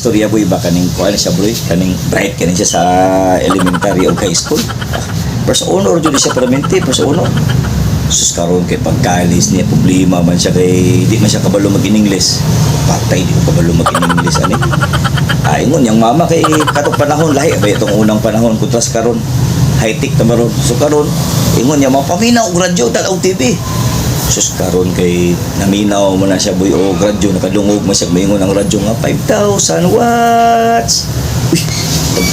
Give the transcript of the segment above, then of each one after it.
Istorya boy ba kaning kuan siya boy kaning bright kaning siya sa elementary o high school. First honor jud siya permanente first honor. Sus karon kay pagkalis niya problema man siya kay di man siya kabalo mag English. Patay di ko kabalo mag English ani. Ay ngon yang mama kay katong panahon lahi ba itong unang panahon kutras karon high tech ta maron. So karon ingon yang mapaminaw og radyo tag TV. Sus karon kay naminaw mo na siya boy o radyo nakadungog mo siya maingon ang radyo nga 5,000 watts. Uy,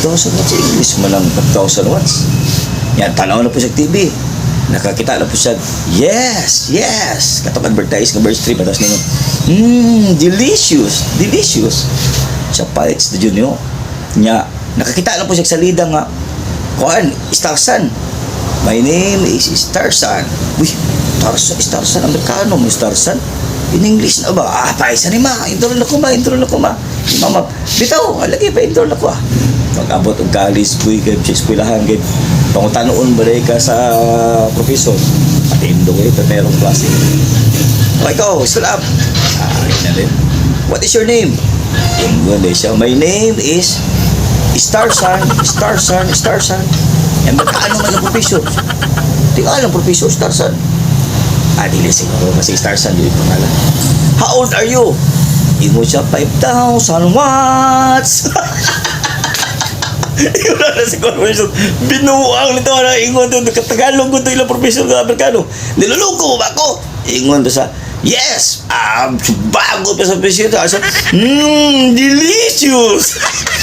5,000 watts English man ang 5,000 watts. Yan tanaw na po sa TV. Nakakita na po siya, yes, yes. Katong advertise nga verse 3, batas ninyo, mmm, delicious, delicious. Sa palites na yun. Nya, nakakita na po siya sa lida nga, kuan, Starsan. My name is Starsan. Uy, Starsan, Starsan, Amerikano mo, Starsan? In English na ba? Ah, paisa ni ma, intro na ko ma, intro na ko ma. Mama, bitaw, alagi pa, intro na ko ah. Pag-abot og kalis, boy, kay sa eskwelahan, kay pangutanoon ba ka sa professor? Patindo kayo, pero klase. O ikaw, salam. Ah, yun na rin. What is your name? Din siya. My name is Star Sun, Star Sun, Star Sun. Yan ba kaano man ang professor? Di ka alam professor, Star Sun. Ah, dili siguro kasi Star Sun yun yung pangalan. How old are you? Ingo siya 5,000 watts. Yun na si Corporation. Binuang nito na ingon to Tagalog ko to ilang professor ng Amerikano. Niluluko ba ako? Ingon to sa Yes! Um, bago pa sa presidente. Asa, mmm, delicious!